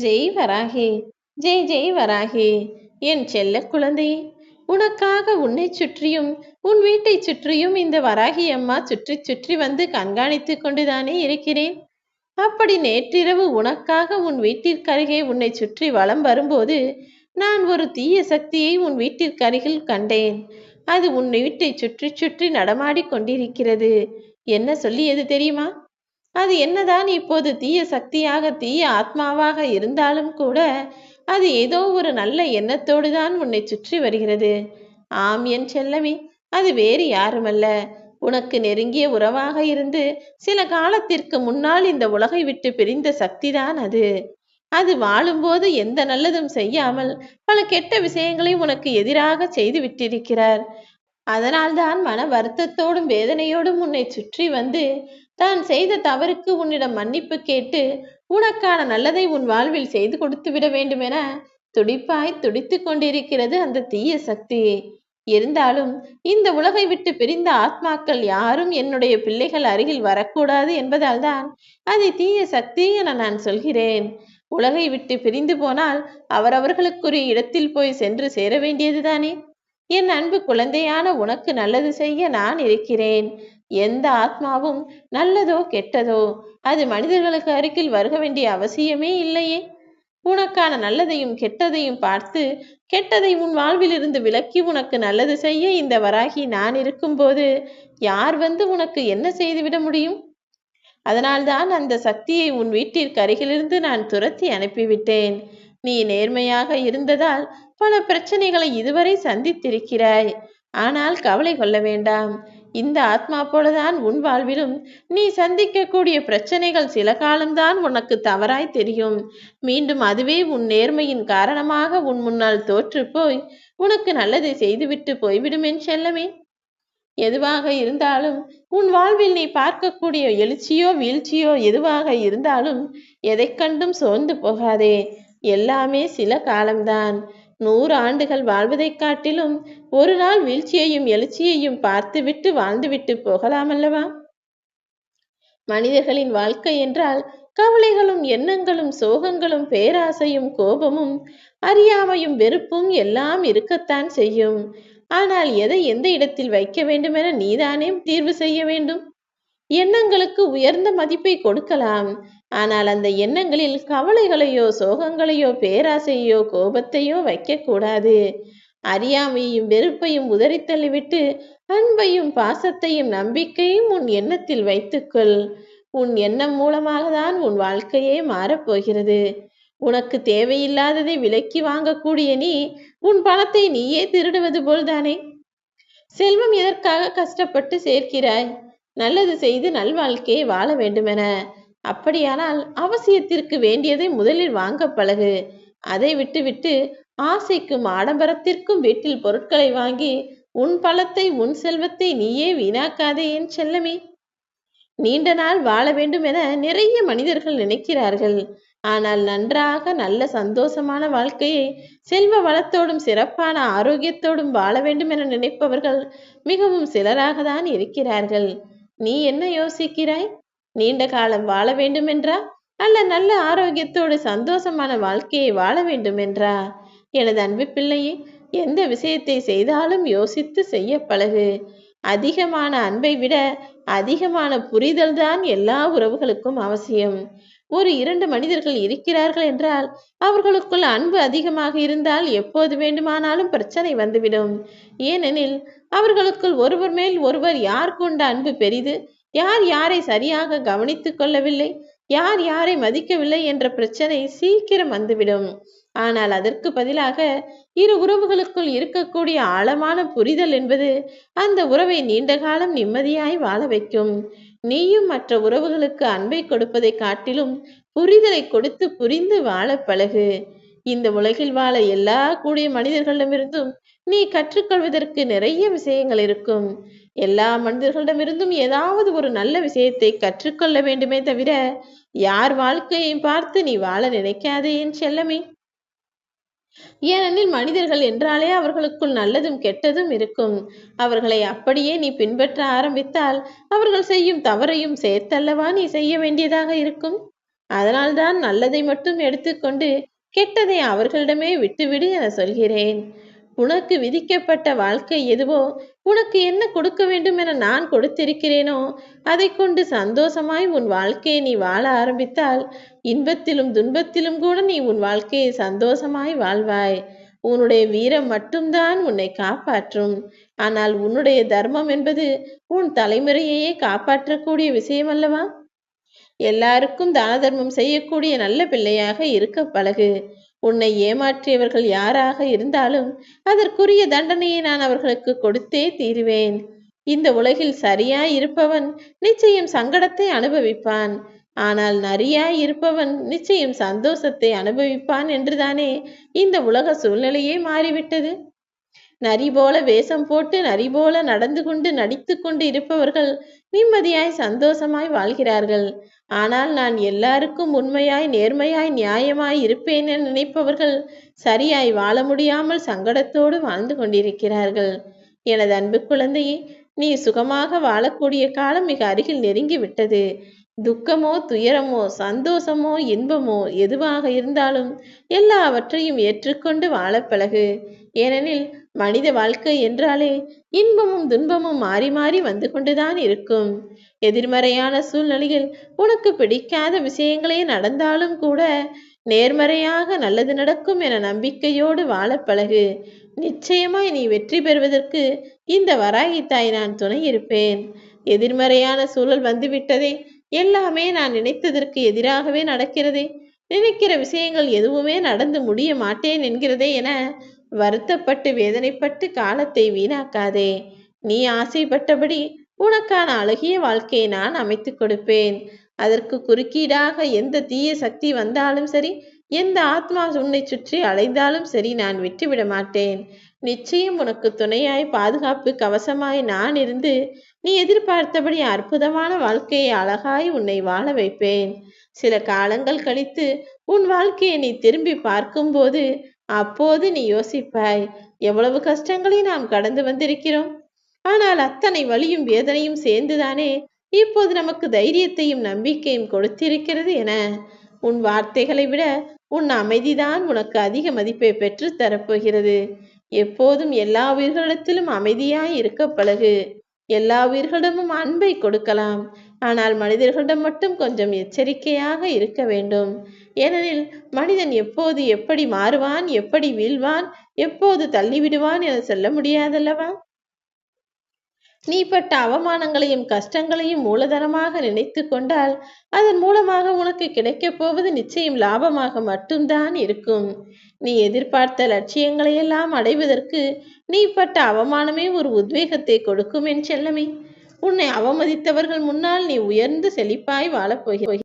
ஜெய் வராகி ஜெய் ஜெய் வராகி என் செல்ல குழந்தை உனக்காக உன்னை சுற்றியும் உன் வீட்டை சுற்றியும் இந்த வராகி அம்மா சுற்றி சுற்றி வந்து கண்காணித்து கொண்டுதானே இருக்கிறேன். அப்படி நேற்றிரவு உனக்காக உன் வீட்டிற்கருகே உன்னை சுற்றி வலம் வரும்போது நான் ஒரு தீய சக்தியை உன் வீட்டிற்கருகில் கண்டேன். அது உன் வீட்டை சுற்றி சுற்றி நடமாடி கொண்டிருக்கிறது. என்ன சொல்லியது தெரியுமா? அது என்னதான் இப்போது தீய சக்தியாக தீய ஆத்மாவாக இருந்தாலும் கூட அது ஏதோ ஒரு நல்ல எண்ணத்தோடு தான் உன்னை சுற்றி வருகிறது. ஆம் என் செல்லவி அது வேறு யாருமல்ல. உனக்கு நெருங்கிய உறவாக இருந்து சில காலத்திற்கு முன்னால் இந்த உலகை விட்டு பிரிந்த சக்திதான் அது. அது வாழும்போது எந்த நல்லதும் செய்யாமல் பல கெட்ட விஷயங்களை உனக்கு எதிராக செய்து விட்டிருக்கிறார். அதனால்தான் மன வருத்தத்தோடும் வேதனையோடும் உன்னை சுற்றி வந்து தான் செய்த தவறுக்கு உன்னிடம் மன்னிப்பு கேட்டு உனக்கான நல்லதை உன் வாழ்வில் செய்து கொடுத்து விட வேண்டுமென துடிப்பாய் துடித்து கொண்டிருக்கிறது அந்த தீய சக்தி இருந்தாலும் இந்த உலகை விட்டு பிரிந்த ஆத்மாக்கள் யாரும் என்னுடைய பிள்ளைகள் அருகில் வரக்கூடாது என்பதால் தான் அதை தீய சக்தி என நான் சொல்கிறேன். உலகை விட்டு பிரிந்து போனால் அவரவர்களுக்குரிய இடத்தில் போய் சென்று சேர வேண்டியதுதானே? என் அன்பு குழந்தையான உனக்கு நல்லது செய்ய நான் இருக்கிறேன். எந்த ஆத்மாவும் நல்லதோ கெட்டதோ அது மனிதர்களுக்கு அருகில் வருக வேண்டிய அவசியமே இல்லையே. உனக்கான நல்லதையும் கெட்டதையும் பார்த்து கெட்டதை உன் வாழ்விலிருந்து விலக்கி உனக்கு நல்லது செய்ய இந்த வராகி நான் இருக்கும்போது யார் வந்து உனக்கு என்ன செய்துவிட முடியும்? அதனால்தான் அந்த சக்தியை உன் வீட்டிற்கு அருகிலிருந்து நான் துரத்தி அனுப்பிவிட்டேன். நீ நேர்மையாக இருந்ததால் பல பிரச்சனைகளை இதுவரை சந்தித்திருக்கிறாய். ஆனால் கவலை கொள்ள வேண்டாம். இந்த ஆத்மா போலதான் உன் வாழ்விலும் நீ சந்திக்கக்கூடிய பிரச்சனைகள் சில காலம்தான் உனக்கு தவறாய் தெரியும். மீண்டும் அதுவே உன் நேர்மையின் காரணமாக உன் முன்னால் தோற்று போய் உனக்கு நல்லதை செய்துவிட்டு போய்விடும் என் செல்லமே. எதுவாக இருந்தாலும் உன் வாழ்வில் நீ பார்க்கக்கூடிய எழுச்சியோ வீழ்ச்சியோ எதுவாக இருந்தாலும் எதை கண்டும் சோர்ந்து போகாதே. எல்லாமே சில காலம்தான். நூறு ஆண்டுகள் வாழ்வதைக் காட்டிலும் ஒரு நாள் வீழ்ச்சியையும் எழுச்சியையும் பார்த்துவிட்டு வாழ்ந்துவிட்டு போகலாமல்லவா? மனிதர்களின் வாழ்க்கை என்றால் கவலைகளும் எண்ணங்களும் சோகங்களும் பேராசையும் கோபமும் அறியாமையும் வெறுப்பும் எல்லாம் இருக்கத்தான் செய்யும். ஆனால் எதை எந்த இடத்தில் வைக்க வேண்டுமென நீதானே தீர்வு செய்ய வேண்டும்? எண்ணங்களுக்கு உயர்ந்த மதிப்பை கொடுக்கலாம். ஆனால் அந்த எண்ணங்களில் கவலைகளையோ சோகங்களையோ பேராசையோ கோபத்தையோ வைக்கக்கூடாது. அறியாமையும் வெறுப்பையும் உதறித்தள்ளிவிட்டு அன்பையும் பாசத்தையும் நம்பிக்கையும் உன் எண்ணத்தில் வைத்துக்கொள். உன் எண்ணம் மூலமாக தான் உன் வாழ்க்கையே மாறப்போகிறது. உனக்கு தேவையில்லாததை விலக்கி வாங்கக்கூடிய நீ உன் பணத்தை நீயே திருடுவது போல்தானே? செல்வம் எதற்காக கஷ்டப்பட்டு சேர்க்கிறாய்? நல்லது செய்து நல்வாழ்க்கையை வாழ வேண்டுமென. அப்படியானால் அவசியத்திற்கு வேண்டியதை முதலில் வாங்க பழகு. அதை விட்டுவிட்டு ஆசைக்கும் ஆடம்பரத்திற்கும் வீட்டில் பொருட்களை வாங்கி உன் பழத்தை உன் செல்வத்தை நீயே வீணாக்காதே என் செல்லமே. நீண்ட நாள் வாழ வேண்டும் என நிறைய மனிதர்கள் நினைக்கிறார்கள். ஆனால் நன்றாக நல்ல சந்தோஷமான வாழ்க்கையை செல்வ வளத்தோடும் சிறப்பான ஆரோக்கியத்தோடும் வாழ வேண்டும் என நினைப்பவர்கள் மிகவும் சிலராக தான் இருக்கிறார்கள். நீ என்ன யோசிக்கிறாய்? நீண்ட காலம் வாழ வேண்டுமென்றா? அல்ல நல்ல ஆரோக்கியத்தோடு சந்தோஷமான வாழ்க்கையை வாழ வேண்டுமென்றா? எனது அன்பு பிள்ளையே எந்த விஷயத்தை செய்தாலும் யோசித்து செய்ய பழகு. அதிகமான அன்பை விட அதிகமான புரிதல் தான் எல்லா உறவுகளுக்கும் அவசியம். ஒரு இரண்டு மனிதர்கள் இருக்கிறார்கள் என்றால் அவர்களுக்குள் அன்பு அதிகமாக இருந்தால் எப்போது வேண்டுமானாலும் பிரச்சனை வந்துவிடும். ஏனெனில் அவர்களுக்குள் ஒருவர் மேல் ஒருவர் யார் கொண்ட அன்பு பெரிது? யார் யாரை சரியாக கவனித்துக் கொள்ளவில்லை? யார் யாரை மதிக்கவில்லை என்ற பிரச்சனை சீக்கிரம் வந்துவிடும். ஆனால் அதற்கு பதிலாக இரு உறவுகளுக்குள் இருக்கக்கூடிய ஆழமான புரிதல் என்பது அந்த உறவை நீண்ட காலம் நிம்மதியாய் வாழ வைக்கும். நீயும் மற்ற உறவுகளுக்கு அன்பை கொடுப்பதை காட்டிலும் புரிதலை கொடுத்து புரிந்து வாழ பழகு. இந்த உலகில் வாழ எல்லா கூடிய மனிதர்களிடமிருந்தும் நீ கற்றுக்கொள்வதற்கு நிறைய விஷயங்கள் இருக்கும். எல்லா மனிதர்களிடமிருந்தும் ஏதாவது ஒரு நல்ல விஷயத்தை கற்றுக்கொள்ள வேண்டுமே தவிர யார் வாழ்க்கையை பார்த்து நீ வாழ நினைக்காதே என் செல்லமே. ஏனெனில் மனிதர்கள் என்றாலே அவர்களுக்குள் நல்லதும் கெட்டதும் இருக்கும். அவர்களை அப்படியே நீ பின்பற்ற ஆரம்பித்தால் அவர்கள் செய்யும் தவறையும் சேர்த்தல்லவா நீ செய்ய வேண்டியதாக இருக்கும். அதனால்தான் நல்லதை மட்டும் எடுத்துக்கொண்டு கெட்டதை அவர்களிடமே விட்டுவிடு என சொல்கிறேன். உனக்கு விதிக்கப்பட்ட வாழ்க்கை எதுவோ உனக்கு என்ன கொடுக்க வேண்டும் என நான் கொடுத்திருக்கிறேனோ அதை கொண்டு சந்தோஷமாய் உன் வாழ்க்கையை நீ வாழ ஆரம்பித்தால் இன்பத்திலும் துன்பத்திலும் கூட நீ உன் வாழ்க்கையை சந்தோஷமாய் வாழ்வாய். உன்னுடைய வீரம் மட்டும்தான் உன்னை காப்பாற்றும். ஆனால் உன்னுடைய தர்மம் என்பது உன் தலைமுறையையே காப்பாற்றக்கூடிய விஷயம் அல்லவா எல்லாருக்கும் தான தர்மம் செய்யக்கூடிய நல்ல பிள்ளையாக இருக்க பழகு. உன்னை ஏமாற்றியவர்கள் யாராக இருந்தாலும் அதற்குரிய தண்டனையை நான் அவர்களுக்கு கொடுத்தே தீருவேன். இந்த உலகில் சரியாய் இருப்பவன் நிச்சயம் சங்கடத்தை அனுபவிப்பான். ஆனால் நரியாய் இருப்பவன் நிச்சயம் சந்தோஷத்தை அனுபவிப்பான் என்றுதானே இந்த உலக சூழ்நிலையே மாறிவிட்டது? நரி போல வேஷம் போட்டு நரி போல நடந்து கொண்டு நடித்து கொண்டு இருப்பவர்கள் நிம்மதியாய் சந்தோஷமாய் வாழ்கிறார்கள். ஆனால் நான் எல்லாருக்கும் உண்மையாய் நேர்மையாய் நியாயமாய் இருப்பேன் என நினைப்பவர்கள் சரியாய் வாழ முடியாமல் சங்கடத்தோடு வாழ்ந்து கொண்டிருக்கிறார்கள். எனது அன்பு குழந்தையே நீ சுகமாக வாழக்கூடிய காலம் மிக அருகில் நெருங்கி விட்டது. துக்கமோ துயரமோ சந்தோஷமோ இன்பமோ எதுவாக இருந்தாலும் எல்லாவற்றையும் ஏற்றுக்கொண்டு வாழ பழகு. ஏனெனில் மனித வாழ்க்கை என்றாலே இன்பமும் துன்பமும் மாறி மாறி வந்து கொண்டுதான் இருக்கும். எதிர்மறையான சூழ்நிலையில் உனக்கு பிடிக்காத விஷயங்களே நடந்தாலும் கூட நேர்மறையாக நல்லது நடக்கும் என நம்பிக்கையோடு வாழ பழகு. நிச்சயமாய் நீ வெற்றி பெறுவதற்கு இந்த வராகி தாய் நான் துணை இருப்பேன். எதிர்மறையான சூழல் வந்துவிட்டதே எல்லாமே நான் நினைத்ததற்கு எதிராகவே நடக்கிறதே. நினைக்கிற விஷயங்கள் எதுவுமே நடந்து முடிய மாட்டேன் என்கிறதே என வருத்தப்பட்டு வேதனைப்பட்டு காலத்தை வீணாக்காதே. நீ ஆசைப்பட்டபடி உனக்கான அழகிய வாழ்க்கையை நான் அமைத்துக் கொடுப்பேன். அதற்கு குறுக்கீடாக எந்த தீய சக்தி வந்தாலும் சரி எந்த ஆத்மா உன்னை சுற்றி அலைந்தாலும் சரி நான் விட்டுவிட மாட்டேன். நிச்சயம் உனக்கு துணையாய் பாதுகாப்பு கவசமாய் நான் இருந்து நீ எதிர்பார்த்தபடி அற்புதமான வாழ்க்கையை அழகாய் உன்னை வாழ வைப்பேன். சில காலங்கள் கழித்து உன் வாழ்க்கையை நீ திரும்பி பார்க்கும்போது அப்போது நீ யோசிப்பாய் எவ்வளவு கஷ்டங்களை நாம் கடந்து வந்திருக்கிறோம். ஆனால் அத்தனை வழியும் வேதனையும் சேர்ந்துதானே இப்போது நமக்கு தைரியத்தையும் நம்பிக்கையும் கொடுத்திருக்கிறது என. உன் வார்த்தைகளை விட உன் அமைதிதான் உனக்கு அதிக மதிப்பை பெற்று தரப்போகிறது. எப்போதும் எல்லா உயிர்களிடத்திலும் அமைதியாய் இருக்க பழகு. எல்லா உயிர்களிடமும் அன்பை கொடுக்கலாம். ஆனால் மனிதர்களிடம் மட்டும் கொஞ்சம் எச்சரிக்கையாக இருக்க வேண்டும். ஏனெனில் மனிதன் எப்போது எப்படி மாறுவான் எப்படி வீழ்வான் எப்போது தள்ளிவிடுவான் என சொல்ல முடியாதல்லவா? நீ பட்ட அவமானங்களையும் கஷ்டங்களையும் மூலதனமாக நினைத்து கொண்டால் அதன் மூலமாக உனக்கு கிடைக்கப் போவது நிச்சயம் லாபமாக மட்டும்தான் இருக்கும். நீ எதிர்பார்த்த லட்சியங்களையெல்லாம் அடைவதற்கு நீ பட்ட அவமானமே ஒரு உத்வேகத்தை கொடுக்கும் என் செல்லமே. உன்னை அவமதித்தவர்கள் முன்னால் நீ உயர்ந்து செழிப்பாய் வாழப்போகிறாய்